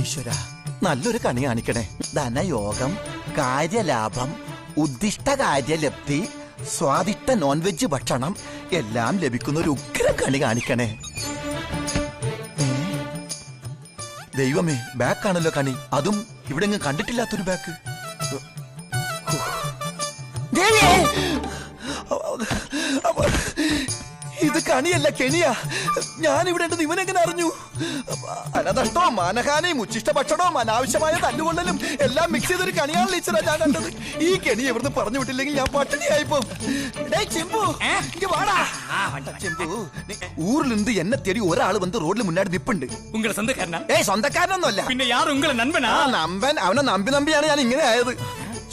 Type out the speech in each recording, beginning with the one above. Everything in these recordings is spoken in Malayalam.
ഈശ്വര നല്ലൊരു കണി കാണിക്കണേ. ധനയോഗം കാര്യലാഭം ഉദ്ദിഷ്ട കാര്യലബ്ധി സ്വാദിഷ്ട നോൺ വെജ് ഭക്ഷണം എല്ലാം ലഭിക്കുന്ന ഒരു ഉഗ്ര കണി കാണിക്കണേ. ദൈവമേ ബാക്കാണല്ലോ കണി. അതും ഇവിടെ കണ്ടിട്ടില്ലാത്തൊരു ബാക്ക് ദേവിയേ! ഇത് കണിയല്ല കെണിയാ. ഞാൻ ഇവിടെ ഉണ്ടെന്ന് ഇവനെങ്ങനെ അറിഞ്ഞു? അനദഷ്ടോ മാനഹാനയും ഉച്ചിഷ്ട ഭക്ഷണവും അനാവശ്യമായ തല്ലുകൊള്ളലും എല്ലാം മിക്സ് ചെയ്തൊരു കണിയാണ് ടീച്ചറാ ഞാൻ കണ്ടത്. ഈ കെണി എവിടുന്ന് പറഞ്ഞു വിട്ടില്ലെങ്കിൽ ഞാൻ പട്ടിണിയായിപ്പോ ഊരിലിருந்து എന്നെ തേടി ഒരാൾ വന്ന് റോഡിൽ മുന്നാടി നിപ്പുണ്ട്. ഏ സ്വന്തക്കാരനൊന്നുമല്ല. പിന്നെ നമ്പൻ അവനെ നമ്പി നമ്പിയാണ് ഞാൻ ഇങ്ങനെ ആയത്.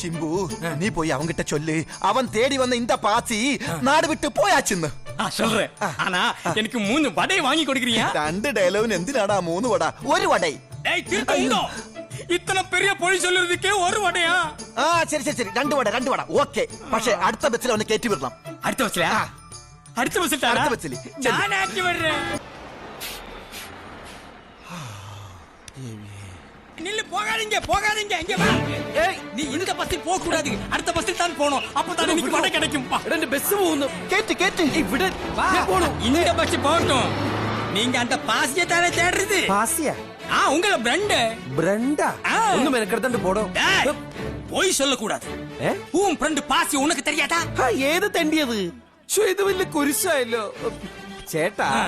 ചിമ്പു നീ പോയി അവൻ കിട്ട ചൊല്ല്. അവൻ തേടി വന്ന ഇന്ത പാത്തി നാട് വിട്ട് പോയാ ചിന്ന്. சொல்றேன் ஆனா எனக்கு மூணு வடை வாங்கி கொடுக்குறீங்க രണ്ട് ഡയലോഗിന് എന്തിനാടാ മൂന്ന് വട ഒരു വടൈ டேய் திருத்தோ இத்தனை பெரிய பொழி சொல்றதுக்கே ஒரு வடையா ആ ശരി ശരി ശരി രണ്ട് വട രണ്ട് വട ഓക്കെ പക്ഷെ അടുത്ത ബസ്സിൽ അവനെ കയറ്റി വിടണം அடுத்த பஸ்ல அடுத்த பஸ்ல அடுத்த பஸ்ல. சரி. நான் ஆக்கி விடுறேன் நில்லு போகாதீங்க போகாதீங்க இங்க வா ஏய் நீ இந்த பஸ்ஸில் போக கூடாது அடுத்த பஸ்ஸில் தான் போகணும் அப்பதான் எனக்கு வடை கிடைக்கும் வா. എടാ ബസ് പോകുന്നു കേറ്റ് കേറ്റ് ഇവിടെ வா. ഞാൻ പോണു இந்த பஸ் போகட்டும் நீங்க அந்த பாசியை தானே தேடுறது പാസിയ ஆ உங்கள பிரண்டு ബ്രണ്ട ആ. ഒന്ന് മെനക്കെടുത്തോണ്ട് പോടോ டேய், பொய் சொல்லக்கூடாது ഏ? உன் ஃப்ரெண்டு பாசி உனக்கு தெரியாதா ആ, ഏത് തെണ്ടിയത് ശ്ശോ, ഇത് വലിയ കുരിശായല്ലോ ചേട്ടാ ആ.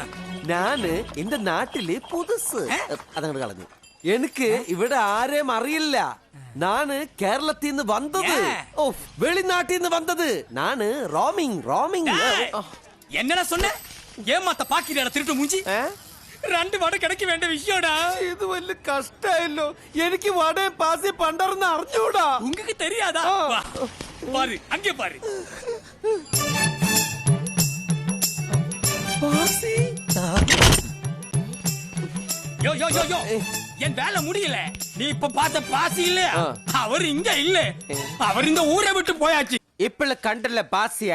ഞാന് എന്റെ നാട്ടില് പുതുസ് ഏ? അതങ്ങോട്ട് കളഞ്ഞു എനിക്ക് ഇവിടെ ആരെയും അറിയില്ല നാണ് കേരളത്തിൽ നിന്ന് വന്നത് ഏ? ഓ വെളിനാട്ടിൽ നിന്ന് വന്നത് നാണ് റോമിങ് റോമിങ് டேய், என்னடா சொன்ன ஏமாத்த பாக்கிறா திருட்டு மூஞ்சி ഏ? ரெண்டு வடை கிடைக்க வேண்டிய விஷயம்டா ഇത് വലിയ കഷ്ടായല്ലോ എനിക്ക് വടേ പാസി പണ്ടർന്ന് അറിഞ്ഞൂടാ உங்களுக்கு தெரியாதா ஆ. வா, பாரு அங்கே பாரு പാസി யோ யோ யோ யோ என் வேலை முடியல. நீ இப்ப பார்த்த பாசி இல்ல. அவர் இங்க இல்ல. அவர் இந்த ஊரை விட்டு போயாச்சு. இப்பல கண்டல பாசிய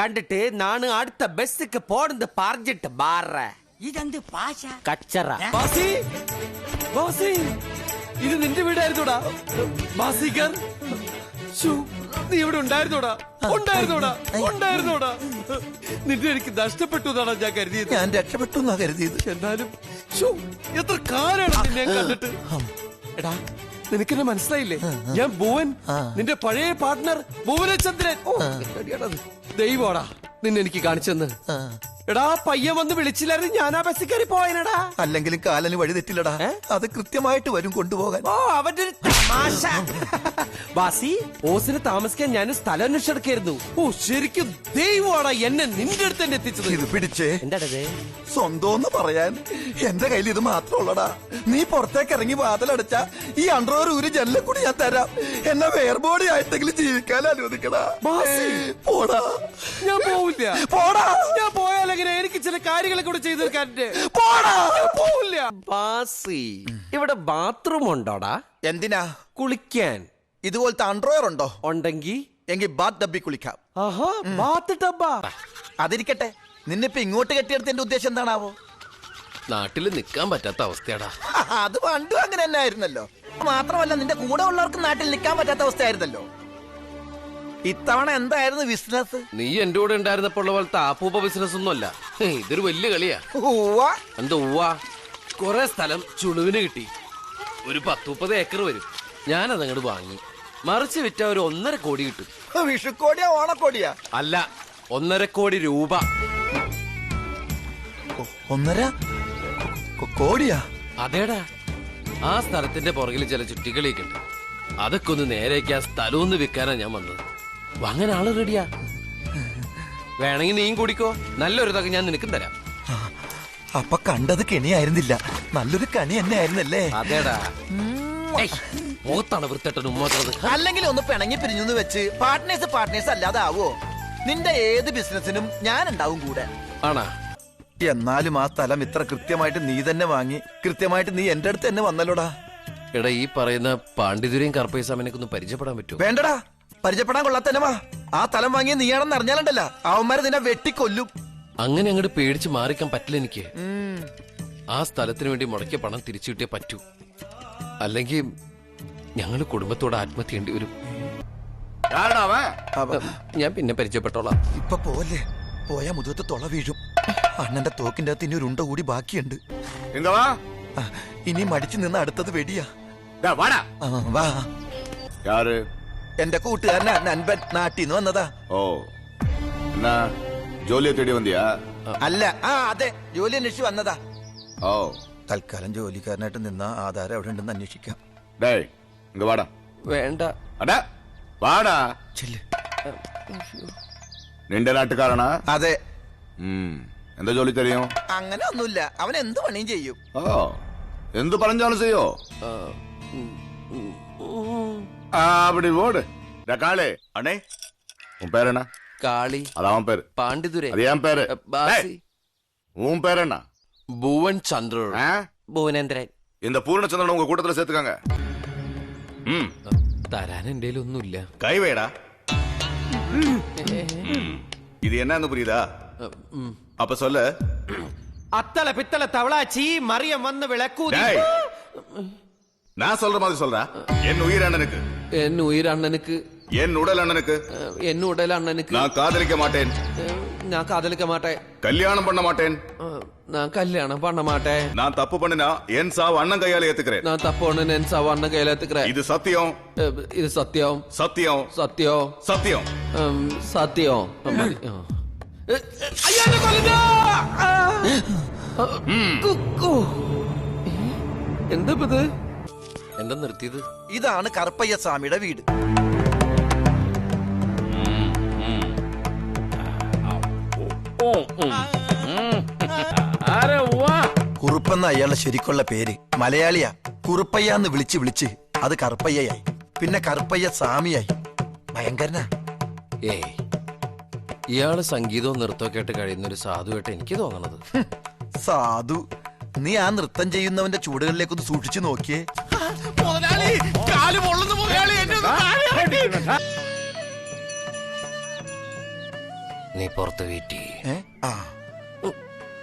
கண்டுட்டு நானும் அடுத்த பஸ்ஸுக்கு போடுந்து பார்ஞ்சிட்டு பாடுற இது வந்து பாஷா? கச்சரா பாசி? பாசி? இது நின்று வீடா இருக்குடா பாசிகர்? നീ ഇവിടെ ഉണ്ടായിരുന്നോടാ? ഉണ്ടായിരുന്നോടാ? ഉണ്ടായിരുന്നോടാ? നിന്നെ എനിക്ക് നഷ്ടപ്പെട്ടു എന്നാണ് ഞാൻ കരുതിയത്. ഞാൻ രക്ഷപ്പെട്ടു എന്നാ കരുതിയത്. എന്നാലും എത്ര കാലാണ് നിന്നെ കണ്ടിട്ട്? എടാ നിനക്കെന്നെ മനസ്സിലായില്ലേ? ഞാൻ ഭുവൻ നിന്റെ പഴയ പാർട്ട്ണർ ഭുവനചന്ദ്രൻ. ഓ. ദൈവമാടാ നിന്നെ എനിക്ക് കാണിച്ചെന്ന്. എടാ പയ്യൻ വന്ന് വിളിച്ചില്ലായിരുന്നു ഞാൻ ആ ബസ്സിൽ കയറി പോയനടാ. അല്ലെങ്കിലും കാലന് വഴി തെറ്റില്ലടാ. അത് കൃത്യമായിട്ട് വരും കൊണ്ടുപോകാൻ. ഓ അവന്റെ ഒരു തമാശ. വാസി ഓസിന് താമസിക്കാൻ ഞാൻ സ്ഥലം അന്വേഷിച്ചെടുക്കായിരുന്നു. ഓ ശരിക്കും ദൈവമാടാ എന്നെ നിന്റെ അടുത്ത് തന്നെ എത്തിച്ചത്. ഇത് പിടിച്ചേ. എന്താടത് സ്വന്തം പറയാൻ. എന്റെ കയ്യിൽ ഇത് മാത്രമുള്ളടാ നീ പുറത്തേക്ക് ഇറങ്ങി വാതിലടച്ച ഈ അണ്ടർവെയർ ഒരു ജനലിൽ കൂടി ഞാൻ തരാം. എന്നെ വേർബോഡി ആയിട്ടെങ്കിലും ജീവിക്കാൻ അനുവദിക്കടാ. ബാസി. പോടാ. ഞാൻ പോവില്ല. പോടാ. ഞാൻ പോയാലെങ്ങനെ എനിക്ക് ചില കാര്യങ്ങളെ കൂടെ ചെയ്തു തീർക്കാനുണ്ട് പോടാ. ഞാൻ പോവില്ല. ബാസി ഇവിടെ ബാത്റൂം ഉണ്ടോടാ? എന്തിനാ? കുളിക്കാൻ. ഇതുപോലത്തെ അൺഡ്രോയർ ഉണ്ടോ? ഉണ്ടെങ്കിൽ എങ്കിൽ ബാത്ത് ഡബ്ബി കുളിക്കാം. ആഹാ ബാത്ത് ഡബ്ബ അതിരിക്കട്ടെ. നിന്നിപ്പോ ഇങ്ങോട്ട് കെട്ടിയെടുത്ത എന്റെ ഉദ്ദേശം എന്താണാവോ? നാട്ടിൽ നിൽക്കാൻ പറ്റാത്ത അവസ്ഥയാടാ. അത് പണ്ടും അങ്ങനെ തന്നെ ആയിരുന്നല്ലോ മാത്രമല്ല നിന്റെ കൂടെ ഉള്ളവർക്ക് നാട്ടിൽ നിൽക്കാൻ പറ്റാത്ത അവസ്ഥയായിരുന്നല്ലോ. ഇത്തവണ എന്തായിരുന്നു ബിസിനസ് നീ എന്റെ കൂടെ ഉണ്ടായിരുന്നപ്പോൾ ഉള്ള പോലത്തെ ആപ്പൂപ്പ ബിസിനസ് ഒന്നുമല്ല ഇതൊരു വലിയ കളിയാ. എന്താ ഉവ്വാ? കൊറേ സ്ഥലം ചുളുവിന് കിട്ടി. ഒരു പത്ത് മുപ്പത് ഏക്കർ വരും. ഞാനത് അങ്ങോട്ട് വാങ്ങി. മറിച്ച് വിറ്റ ഒരു ഒന്നര കോടി കിട്ടും. വിഷുക്കോടിയാ ഓണക്കോടിയാ? അല്ല ഒന്നര കോടി രൂപ. ഒന്നര? കോടിയാ? അതേടാ. ആ സ്ഥലത്തിന്റെ പുറകിൽ ചില ചുറ്റികളിയൊക്കെ ഉണ്ട്. അതൊക്കെ ഒന്ന് നേരേക്കാൻ സ്ഥലം ഒന്ന് വിൽക്കാനാ ഞാൻ വന്നത്. വാങ്ങാൻ ആൾ റെഡിയാ വേണമെങ്കിൽ നീയും കൂടിക്കോ. നല്ലൊരു തക ഞാൻ നിനക്കും തരാം. അപ്പൊ കണ്ടത് കെണിയായിരുന്നില്ല. നല്ലൊരു കണി തന്നെ ആയിരുന്നല്ലേ അതേടാ ഏയ്, മുഖത്താണ് വൃത്തിട്ടൻ ഉമ്മാത്തത് അല്ലെങ്കിൽ ഒന്ന് പിണങ്ങി പിരിഞ്ഞു വെച്ച് പാർട്ട്നേഴ്സ് പാർട്ട്നേഴ്സ് അല്ലാതെ ആവോ നിന്റെ ഏത് ബിസിനസിനും ഞാൻ ഉണ്ടാവും കൂടെ. ആണാ. എന്നാലും ആ സ്ഥലം ഇത്ര കൃത്യമായിട്ട് നീ തന്നെ വാങ്ങി. കൃത്യമായിട്ട് നീ എന്റെ അടുത്ത് തന്നെ വന്നല്ലോടാ. എടാ ഈ പറയുന്ന പാണ്ഡിതുരയും കർപ്പൈസാമിനൊക്കെ ഒന്ന് പരിചയപ്പെടാൻ പറ്റുമോ? വേണ്ടടാ. പരിചയപ്പെടാൻ കൊള്ളാത്തനമാ ആ തലം വാങ്ങിയ നീയാണെന്ന് അറിഞ്ഞാലുണ്ടല്ല. അവന്മാര് നിന്നെ വെട്ടിക്കൊല്ലും. അങ്ങനെ അങ്ങോട്ട് പേടിച്ച് മാറിക്കാൻ പറ്റില്ല എനിക്ക്. ആ സ്ഥലത്തിന് വേണ്ടി മുടക്കിയ പണം തിരിച്ചു കിട്ടിയ പറ്റൂ. അല്ലെങ്കിൽ ഞങ്ങൾ കുടുംബത്തോട് ആത്മഹത്യ ചെയ്യേണ്ടി വരും ഞാൻ പിന്നെ പരിചയപ്പെട്ടോളാം. ഇപ്പൊ പോലെ പോയാ മുതുകത്ത് തൊള വീഴും. അണ്ണന്റെ തോക്കിന്റെ അകത്ത് ഇനി ഒരു ഉണ്ട കൂടി ബാക്കിയുണ്ട്. ഇനി മടിച്ചു നിന്ന് അടുത്തത് വെടിയാ. വാ. എന്റെ കൂട്ടുകാരനാ നൻപൻ നാട്ടിൽ നിന്ന് വന്നതാ. ഓ എന്നാ ജോലിയെ തേടി വന്നിയാ? അല്ല ആ അതെ ജോലി അന്വേഷിച്ച് വന്നതാ. ഓ. തൽക്കാലം ജോലിക്കാരനായിട്ട് നിന്ന ആധാരം എവിടെ ഉണ്ടെന്ന് അന്വേഷിക്കാം. ഡേ ഇങ്ങ വാടാ. വേണ്ട. അടാ വാടാ. നിന്റെ നാട്ടുകാരണാ അതെ. എന്താ ജോലി തരെയോ അങ്ങനെ ഒന്നുമില്ല. അവൻ എന്ത് പണിയും ചെയ്യും. ഓ എന്ത് പറഞ്ഞാലും ചെയ്യോ? அப்படி ஓடு டேய், காளே அண்ணே உன் பேர் என்ன കാളി அது அவன் பேரு പാണ്ഡിതുരെ அது என் பேரு ബാസി டேய், உன் பேர் என்ன ഭുവൻ ചന്ദ്ര ஆ? ഭുവനേന്ദ്രൻ இந்த பூர்ணச்சந்திரன் உங்க கூட்டத்துல சேர்த்துக்காங்க ம் തരാൻ എന്റെ ഒന്നുമില്ല கைவேடா இது என்னன்னு புரியுதா அப்ப சொல்லு അത്തള പിത്തള തവളാച്ചി മറിയം വന്ന് വിളക്കൂതി டேய் நான் சொல்ற மாதிரி சொல்ற என் உயிர் அண்ணனுக்கு என் உயிர் அண்ணனுக்கு என் உடல் அண்ணனுக்கு என் உடல் அண்ணனுக்கு நான் காதலிக்க மாட்டேன் நான் காதலிக்க மாட்டேன் கல்யாணம் பண்ண மாட்டேன் நான் கல்யாணம் பண்ண மாட்டேன் நான் தப்பு பண்ணினா என் சாவு அண்ணன் கையால ஏத்துக்கிறேன் நான் தப்பு பண்ணு என் சாவு அண்ணன் கையால ஏத்துக்கிறேன் இது சத்தியம் இது சத்தியம் சத்தியம் சத்தியம் சத்தியம் சத்தியம் ஐயா கொல்லுதா എന്താ ഇത് എന്താ നിർത്തിയത്? ഇതാണ് കറുപ്പയ്യ സ്വാമിയുടെ വീട്. കുറുപ്പെന്ന അയാളുടെ ശരിക്കുള്ള പേര് മലയാളിയാ. കുറുപ്പയ്യ എന്ന് വിളിച്ച് വിളിച്ച് അത് കറുപ്പയ്യയായി. പിന്നെ കറുപ്പയ്യ സ്വാമിയായി. ഭയങ്കരനാ. ഏ ഇയാൾ സംഗീതവും നൃത്തവും കേട്ട് കഴിയുന്ന ഒരു സാധുവായിട്ട് എനിക്ക് തോന്നണത്. സാധു. നീ ആ നൃത്തം ചെയ്യുന്നവന്റെ ചൂടുകളിലേക്കൊന്ന് സൂക്ഷിച്ചു നോക്കിയേ. നീ പുറത്ത് വീട്ടി. ഏ? ആ.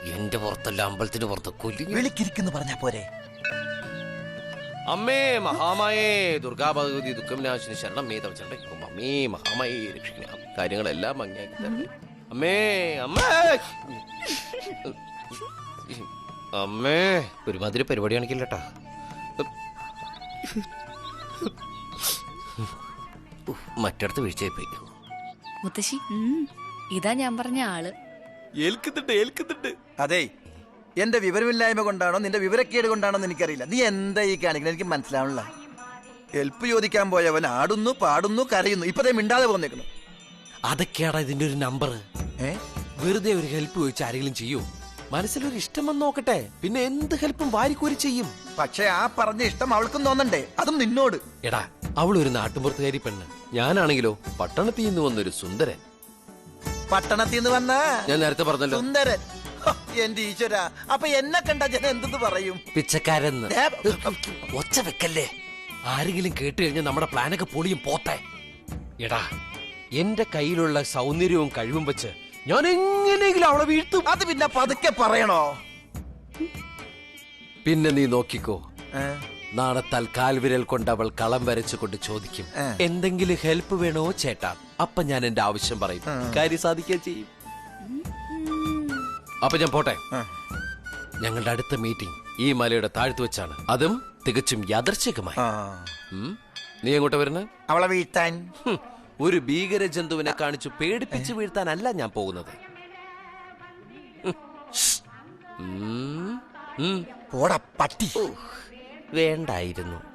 എന്റെ പുറത്തല്ല അമ്പലത്തിന്റെ പുറത്ത് കൊല്ലി വിളിക്കിരിക്കുന്നു പറഞ്ഞാ പോരെ. അമ്മേ മഹാമായേ ദുർഗാ ഭഗവതി ദുഃഖവിനാശിനി ശരണം മേ തവച്ചണ്ടേക്കും അമ്മേ മഹാമായേ രക്ഷിക്കണം. കാര്യങ്ങളെല്ലാം ഭംഗിയാക്കി തരണം. അമ്മേ അമ്മേ. അമ്മേ. ഒരുമാതിരി പരിപാടി കാണിക്കില്ലട്ടാ. മറ്റടുത്ത് വീഴ്ചയായി പോയി മുത്തശ്ശി ഇതാ ഞാൻ പറഞ്ഞ ആൾ. ഏൽക്കുന്നുണ്ട് ഏൽക്കുന്നുണ്ട്. അതെ എന്റെ വിവരമില്ലായ്മ കൊണ്ടാണോ നിന്റെ വിവരക്കേട് കൊണ്ടാണോ എന്ന് എനിക്കറിയില്ല. നീ എന്താ ഈ കാണിക്കുന്നത് എനിക്ക് മനസ്സിലാവണില്ല. ഹെൽപ്പ് ചോദിക്കാൻ പോയവൻ ആടുന്നു പാടുന്നു കരയുന്നു. ഇപ്പതേ മിണ്ടാതെ പോന്നേക്കണം. അതൊക്കെയാടാ ഇതിന്റെ ഒരു നമ്പർ ഏ? വെറുതെ ഒരു ഹെൽപ്പ് ചോദിച്ച് ആരെങ്കിലും ചെയ്യൂ? മനസ്സിലൊരു ഇഷ്ടം വന്ന് നോക്കട്ടെ. പിന്നെ എന്ത് ഹെൽപ്പും വാരിക്കോരി ചെയ്യും. പക്ഷെ ആ പറഞ്ഞ ഇഷ്ടം അവൾക്കും തോന്നണ്ടേ? അതും നിന്നോട്. എടാ അവൾ ഒരു നാട്ടുമ്പുറത്തുകാരി പെണ്ണ്. ഞാനാണെങ്കിലോ പട്ടണത്തിൽ നിന്ന് വന്നൊരു സുന്ദരൻ. പട്ടണത്തിൽ നിന്ന് വന്ന ഞാൻ നേരത്തെ പറഞ്ഞല്ലോ. സുന്ദരൻ. എന്റെ ഈശ്വര. അപ്പൊ എന്നെ കണ്ട ജനം എന്തെന്ന് പറയും? പിച്ചക്കാരെന്ന്. ഒച്ച വെക്കല്ലേ? ആരെങ്കിലും കേട്ട് കഴിഞ്ഞാൽ നമ്മുടെ പ്ലാനൊക്കെ പൊളിയും പോത്തേ എടാ എന്റെ കയ്യിലുള്ള സൗന്ദര്യവും കഴിവും വെച്ച് ഞാൻ എങ്ങനെയെങ്കിലും അവളെ വീഴ്ത്തും. അത് പിന്നെ പതുക്കെ പറയണോ? പിന്നെ നീ നോക്കിക്കോ. നാളെ നാണത്താൽ കാൽവിരൽ കൊണ്ട് അവൾ കളം വരച്ചുകൊണ്ട് ചോദിക്കും. എന്തെങ്കിലും ഹെൽപ്പ് വേണോ ചേട്ടാ? അപ്പൊ ഞാൻ എന്റെ ആവശ്യം പറയും. കാര്യം സാധിക്കുക ചെയ്യും. അപ്പൊ ഞാൻ പോട്ടെ. ഞങ്ങളുടെ അടുത്ത മീറ്റിംഗ് ഈ മലയുടെ താഴ്ത്തു വെച്ചാണ്. അതും തികച്ചും യാദർച്ഛികമായി നീ എങ്ങോട്ട് വരുന്നത് അവളെ വീഴ്ത്താൻ. ഒരു ഭീകര ജന്തുവിനെ കാണിച്ചു പേടിപ്പിച്ച് വീഴ്ത്താനല്ല ഞാൻ പോകുന്നത്. പട്ടി. വേണ്ടായിരുന്നു.